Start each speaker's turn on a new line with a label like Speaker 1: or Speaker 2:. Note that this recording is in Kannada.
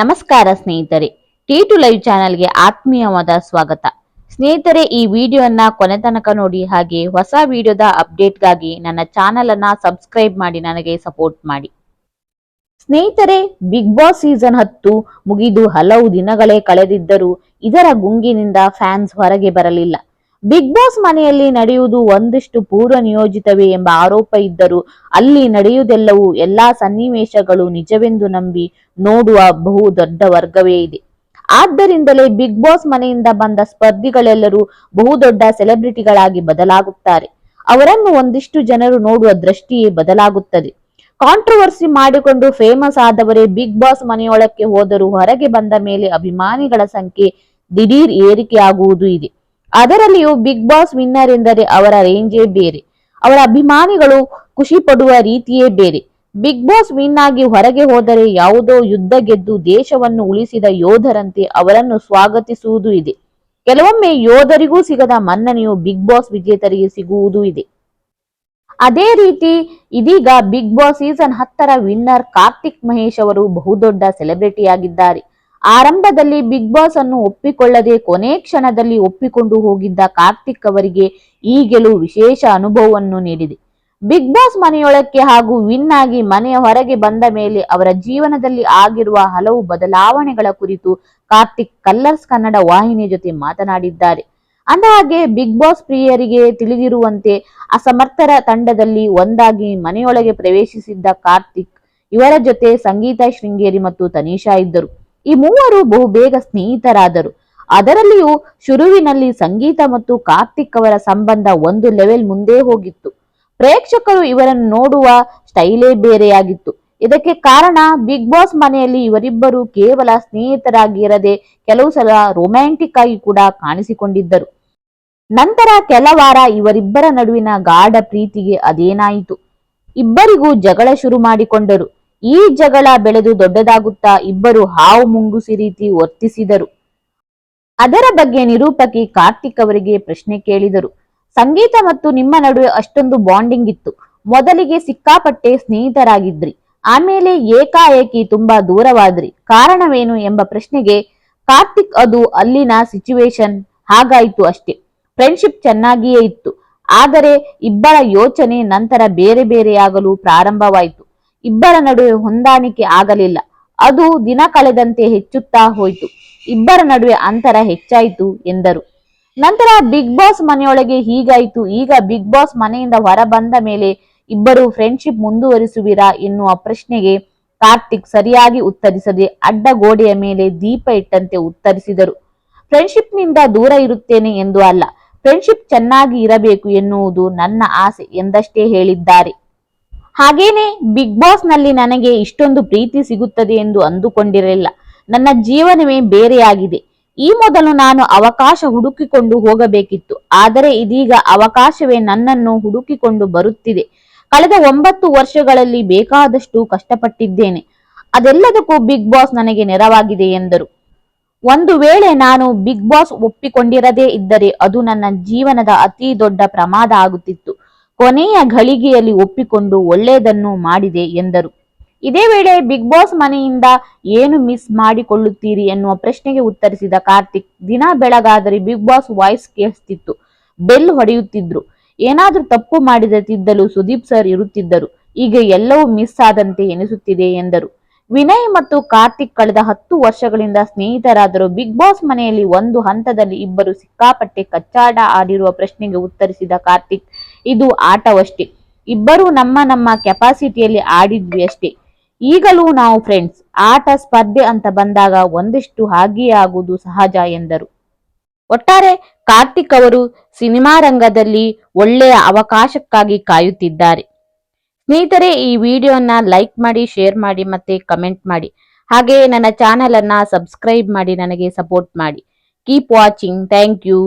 Speaker 1: ನಮಸ್ಕಾರ ಸ್ನೇಹಿತರೆ ಟಿ ಟು ಲೈವ್ ಚಾನೆಲ್ಗೆ ಆತ್ಮೀಯವಾದ ಸ್ವಾಗತ. ಸ್ನೇಹಿತರೆ, ಈ ವಿಡಿಯೋನ ಕೊನೆ ತನಕ ನೋಡಿ ಹಾಗೆ ಹೊಸ ವಿಡಿಯೋದ ಅಪ್ಡೇಟ್ಗಾಗಿ ನನ್ನ ಚಾನೆಲ್ ಅನ್ನ ಸಬ್ಸ್ಕ್ರೈಬ್ ಮಾಡಿ ನನಗೆ ಸಪೋರ್ಟ್ ಮಾಡಿ. ಸ್ನೇಹಿತರೆ ಬಿಗ್ ಬಾಸ್ ಸೀಸನ್ ಹತ್ತು ಮುಗಿದು ಹಲವು ದಿನಗಳೇ ಕಳೆದಿದ್ದರೂ ಇದರ ಗುಂಗಿನಿಂದ ಫ್ಯಾನ್ಸ್ ಹೊರಗೆ ಬರಲಿಲ್ಲ. ಬಿಗ್ ಬಾಸ್ ಮನೆಯಲ್ಲಿ ನಡೆಯುವುದು ಒಂದಿಷ್ಟು ಪೂರ್ವ ನಿಯೋಜಿತವೇ ಎಂಬ ಆರೋಪ ಇದ್ದರೂ ಅಲ್ಲಿ ನಡೆಯುವುದೆಲ್ಲವೂ ಎಲ್ಲಾ ಸನ್ನಿವೇಶಗಳು ನಿಜವೆಂದು ನಂಬಿ ನೋಡುವ ಬಹು ದೊಡ್ಡ ವರ್ಗವೇ ಇದೆ. ಆದ್ದರಿಂದಲೇ ಬಿಗ್ ಬಾಸ್ ಮನೆಯಿಂದ ಬಂದ ಸ್ಪರ್ಧಿಗಳೆಲ್ಲರೂ ಬಹುದೊಡ್ಡ ಸೆಲೆಬ್ರಿಟಿಗಳಾಗಿ ಬದಲಾಗುತ್ತಾರೆ. ಅವರನ್ನು ಒಂದಿಷ್ಟು ಜನರು ನೋಡುವ ದೃಷ್ಟಿಯೇ ಬದಲಾಗುತ್ತದೆ. ಕಾಂಟ್ರವರ್ಸಿ ಮಾಡಿಕೊಂಡು ಫೇಮಸ್ ಆದವರೇ ಬಿಗ್ ಬಾಸ್ ಮನೆಯೊಳಕ್ಕೆ ಹೋದರೂ ಹೊರಗೆ ಬಂದ ಮೇಲೆ ಅಭಿಮಾನಿಗಳ ಸಂಖ್ಯೆ ದಿಢೀರ್ ಏರಿಕೆಯಾಗುವುದು ಇದೆ. ಅದರಲ್ಲಿಯೂ ಬಿಗ್ ಬಾಸ್ ವಿನ್ನರ್ ಎಂದರೆ ಅವರ ರೇಂಜೇ ಬೇರೆ. ಅವರ ಅಭಿಮಾನಿಗಳು ಖುಷಿ ಪಡುವ ರೀತಿಯೇ ಬೇರೆ. ಬಿಗ್ ಬಾಸ್ ವಿನ್ ಆಗಿ ಹೊರಗೆ ಹೋದರೆ ಯಾವುದೋ ಯುದ್ಧ ಗೆದ್ದು ದೇಶವನ್ನು ಉಳಿಸಿದ ಯೋಧರಂತೆ ಅವರನ್ನು ಸ್ವಾಗತಿಸುವುದು ಇದೆ. ಕೆಲವೊಮ್ಮೆ ಯೋಧರಿಗೂ ಸಿಗದ ಮನ್ನಣೆಯು ಬಿಗ್ ಬಾಸ್ ವಿಜೇತರಿಗೆ ಸಿಗುವುದು ಇದೆ. ಅದೇ ರೀತಿ ಇದೀಗ ಬಿಗ್ ಬಾಸ್ ಸೀಸನ್ ಹತ್ತರ ವಿನ್ನರ್ ಕಾರ್ತಿಕ್ ಮಹೇಶ್ ಅವರು ಬಹುದೊಡ್ಡ ಸೆಲೆಬ್ರಿಟಿಯಾಗಿದ್ದಾರೆ. ಆರಂಭದಲ್ಲಿ ಬಿಗ್ ಬಾಸ್ ಅನ್ನು ಒಪ್ಪಿಕೊಳ್ಳದೆ ಕೊನೆ ಕ್ಷಣದಲ್ಲಿ ಒಪ್ಪಿಕೊಂಡು ಹೋಗಿದ್ದ ಕಾರ್ತಿಕ್ ಅವರಿಗೆ ಈ ಗೆಲುವು ವಿಶೇಷ ಅನುಭವವನ್ನು ನೀಡಿದೆ. ಬಿಗ್ ಬಾಸ್ ಮನೆಯೊಳಕ್ಕೆ ಹಾಗೂ ವಿನ್ ಆಗಿ ಮನೆಯ ಹೊರಗೆ ಬಂದ ಮೇಲೆ ಅವರ ಜೀವನದಲ್ಲಿ ಆಗಿರುವ ಹಲವು ಬದಲಾವಣೆಗಳ ಕುರಿತು ಕಾರ್ತಿಕ್ ಕಲ್ಲರ್ಸ್ ಕನ್ನಡ ವಾಹಿನಿಯ ಜೊತೆ ಮಾತನಾಡಿದ್ದಾರೆ. ಅಂದ ಹಾಗೆ ಬಿಗ್ ಬಾಸ್ ಪ್ರಿಯರಿಗೆ ತಿಳಿದಿರುವಂತೆ ಅಸಮರ್ಥರ ತಂಡದಲ್ಲಿ ಒಂದಾಗಿ ಮನೆಯೊಳಗೆ ಪ್ರವೇಶಿಸಿದ್ದ ಕಾರ್ತಿಕ್ ಇವರ ಜೊತೆ ಸಂಗೀತ ಶೃಂಗೇರಿ ಮತ್ತು ತನಿಷಾ ಇದ್ದರು. ಈ ಮೂವರು ಬಹು ಬೇಗ ಸ್ನೇಹಿತರಾದರು. ಅದರಲ್ಲಿಯೂ ಶುರುವಿನಲ್ಲಿ ಸಂಗೀತ ಮತ್ತು ಕಾರ್ತಿಕ್ ಅವರ ಸಂಬಂಧ ಒಂದು ಲೆವೆಲ್ ಮುಂದೆ ಹೋಗಿತ್ತು. ಪ್ರೇಕ್ಷಕರು ಇವರನ್ನು ನೋಡುವ ಸ್ಟೈಲೇ ಬೇರೆಯಾಗಿತ್ತು. ಇದಕ್ಕೆ ಕಾರಣ ಬಿಗ್ ಬಾಸ್ ಮನೆಯಲ್ಲಿ ಇವರಿಬ್ಬರು ಕೇವಲ ಸ್ನೇಹಿತರಾಗಿರದೆ ಕೆಲವು ಸಲ ರೊಮ್ಯಾಂಟಿಕ್ ಆಗಿ ಕೂಡ ಕಾಣಿಸಿಕೊಂಡಿದ್ದರು. ನಂತರ ಕೆಲ ವಾರ ಇವರಿಬ್ಬರ ನಡುವಿನ ಗಾಢ ಪ್ರೀತಿಗೆ ಅದೇನಾಯಿತು. ಇಬ್ಬರಿಗೂ ಜಗಳ ಶುರು ಮಾಡಿಕೊಂಡರು. ಈ ಜಗಳ ಬೆಳೆದು ದೊಡ್ಡದಾಗುತ್ತಾ ಇಬ್ಬರು ಹಾವು ಮುಂಗುಸಿ ರೀತಿ ವರ್ತಿಸಿದರು. ಅದರ ಬಗ್ಗೆ ನಿರೂಪಕಿ ಕಾರ್ತಿಕ್ ಅವರಿಗೆ ಪ್ರಶ್ನೆ ಕೇಳಿದರು. ಸಂಗೀತ ಮತ್ತು ನಿಮ್ಮ ನಡುವೆ ಅಷ್ಟೊಂದು ಬಾಂಡಿಂಗ್ ಇತ್ತು. ಮೊದಲಿಗೆ ಸಿಕ್ಕಾಪಟ್ಟೆ ಸ್ನೇಹಿತರಾಗಿದ್ರಿ. ಆಮೇಲೆ ಏಕಾಏಕಿ ತುಂಬಾ ದೂರವಾದ್ರಿ. ಕಾರಣವೇನು ಎಂಬ ಪ್ರಶ್ನೆಗೆ ಕಾರ್ತಿಕ್ ಅದು ಅಲ್ಲಿನ ಸಿಚುವೇಶನ್ ಹಾಗಾಯ್ತು ಅಷ್ಟೇ. ಫ್ರೆಂಡ್ಶಿಪ್ ಚೆನ್ನಾಗಿಯೇ ಇತ್ತು. ಆದರೆ ಇಬ್ಬರ ಯೋಚನೆ ನಂತರ ಬೇರೆ ಬೇರೆಯಾಗಲು ಪ್ರಾರಂಭವಾಯಿತು. ಇಬ್ಬರ ನಡುವೆ ಹೊಂದಾಣಿಕೆ ಆಗಲಿಲ್ಲ. ಅದು ದಿನ ಕಳೆದಂತೆ ಹೆಚ್ಚುತ್ತಾ ಹೋಯಿತು. ಇಬ್ಬರ ನಡುವೆ ಅಂತರ ಹೆಚ್ಚಾಯಿತು ಎಂದರು. ನಂತರ ಬಿಗ್ ಬಾಸ್ ಮನೆಯೊಳಗೆ ಹೀಗಾಯಿತು. ಈಗ ಬಿಗ್ ಬಾಸ್ ಮನೆಯಿಂದ ಹೊರ ಬಂದ ಮೇಲೆ ಇಬ್ಬರು ಫ್ರೆಂಡ್ಶಿಪ್ ಮುಂದುವರಿಸುವಿರಾ ಎನ್ನುವ ಪ್ರಶ್ನೆಗೆ ಕಾರ್ತಿಕ್ ಸರಿಯಾಗಿ ಉತ್ತರಿಸದೆ ಅಡ್ಡ ಗೋಡೆಯ ಮೇಲೆ ದೀಪ ಇಟ್ಟಂತೆ ಉತ್ತರಿಸಿದರು. ಫ್ರೆಂಡ್ಶಿಪ್ನಿಂದ ದೂರ ಇರುತ್ತೇನೆ ಎಂದು ಅಲ್ಲ. ಫ್ರೆಂಡ್ಶಿಪ್ ಚೆನ್ನಾಗಿ ಇರಬೇಕು ಎನ್ನುವುದು ನನ್ನ ಆಸೆ ಎಂದಷ್ಟೇ ಹೇಳಿದ್ದಾರೆ. ಹಾಗೇನೆ ಬಿಗ್ ಬಾಸ್ನಲ್ಲಿ ನನಗೆ ಇಷ್ಟೊಂದು ಪ್ರೀತಿ ಸಿಗುತ್ತದೆ ಎಂದು ಅಂದುಕೊಂಡಿರಲಿಲ್ಲ. ನನ್ನ ಜೀವನವೇ ಬೇರೆಯಾಗಿದೆ. ಈ ಮೊದಲು ನಾನು ಅವಕಾಶ ಹುಡುಕಿಕೊಂಡು ಹೋಗಬೇಕಿತ್ತು. ಆದರೆ ಇದೀಗ ಅವಕಾಶವೇ ನನ್ನನ್ನು ಹುಡುಕಿಕೊಂಡು ಬರುತ್ತಿದೆ. ಕಳೆದ ಒಂಬತ್ತು ವರ್ಷಗಳಲ್ಲಿ ಬೇಕಾದಷ್ಟು ಕಷ್ಟಪಟ್ಟಿದ್ದೇನೆ. ಅದೆಲ್ಲದಕ್ಕೂ ಬಿಗ್ ಬಾಸ್ ನನಗೆ ನೆರವಾಗಿದೆ ಎಂದರು. ಒಂದು ವೇಳೆ ನಾನು ಬಿಗ್ ಬಾಸ್ ಒಪ್ಪಿಕೊಂಡಿರದೇ ಇದ್ದರೆ ಅದು ನನ್ನ ಜೀವನದ ಅತಿ ದೊಡ್ಡ ಪ್ರಮಾದ ಆಗುತ್ತಿತ್ತು. ಕೊನೆಯ ಘಳಿಗೆಯಲ್ಲಿ ಒಪ್ಪಿಕೊಂಡು ಒಳ್ಳೆಯದನ್ನು ಮಾಡಿದೆ ಎಂದರು. ಇದೇ ವೇಳೆ ಬಿಗ್ ಬಾಸ್ ಮನೆಯಿಂದ ಏನು ಮಿಸ್ ಮಾಡಿಕೊಳ್ಳುತ್ತೀರಿ ಎನ್ನುವ ಪ್ರಶ್ನೆಗೆ ಉತ್ತರಿಸಿದ ಕಾರ್ತಿಕ್, ದಿನ ಬೆಳಗಾದರೆ ಬಿಗ್ ಬಾಸ್ ವಾಯ್ಸ್ ಕೇಳಿಸ್ತಿತ್ತು. ಬೆಲ್ ಹೊಡೆಯುತ್ತಿದ್ರು. ಏನಾದರೂ ತಪ್ಪು ಮಾಡಿದ ತಿದ್ದಲು ಸುದೀಪ್ ಸರ್ ಇರುತ್ತಿದ್ದರು. ಈಗ ಎಲ್ಲವೂ ಮಿಸ್ ಆದಂತೆ ಎನಿಸುತ್ತಿದೆ ಎಂದರು. ವಿನಯ್ ಮತ್ತು ಕಾರ್ತಿಕ್ ಕಳೆದ ಹತ್ತು ವರ್ಷಗಳಿಂದ ಸ್ನೇಹಿತರಾದರೂ ಬಿಗ್ ಬಾಸ್ ಮನೆಯಲ್ಲಿ ಒಂದು ಹಂತದಲ್ಲಿ ಇಬ್ಬರು ಸಿಕ್ಕಾಪಟ್ಟೆ ಕಚ್ಚಾಟ ಆಡಿರುವ ಪ್ರಶ್ನೆಗೆ ಉತ್ತರಿಸಿದ ಕಾರ್ತಿಕ್ ಇದು ಆಟವಷ್ಟೇ. ಇಬ್ಬರು ನಮ್ಮ ನಮ್ಮ ಕೆಪಾಸಿಟಿಯಲ್ಲಿ ಆಡಿದ್ವಿ ಅಷ್ಟೇ. ಈಗಲೂ ನಾವು ಫ್ರೆಂಡ್ಸ್ ಆಟ ಸ್ಪರ್ಧೆ ಅಂತ ಬಂದಾಗ ಒಂದಿಷ್ಟು ಹಾಗೆಯೇ ಆಗುವುದು ಸಹಜ ಎಂದರು. ಒಟ್ಟಾರೆ ಕಾರ್ತಿಕ್ ಅವರು ಸಿನಿಮಾ ರಂಗದಲ್ಲಿ ಒಳ್ಳೆಯ ಅವಕಾಶಕ್ಕಾಗಿ ಕಾಯುತ್ತಿದ್ದಾರೆ. ಸ್ನೇಹಿತರೆ, ಈ ವಿಡಿಯೋನ ಲೈಕ್ ಮಾಡಿ ಶೇರ್ ಮಾಡಿ ಮತ್ತೆ ಕಮೆಂಟ್ ಮಾಡಿ. ಹಾಗೆ ನನ್ನ ಚಾನೆಲ್ ಅನ್ನ ಸಬ್ಸ್ಕ್ರೈಬ್ ಮಾಡಿ, ನನಗೆ ಸಪೋರ್ಟ್ ಮಾಡಿ. Keep watching thank you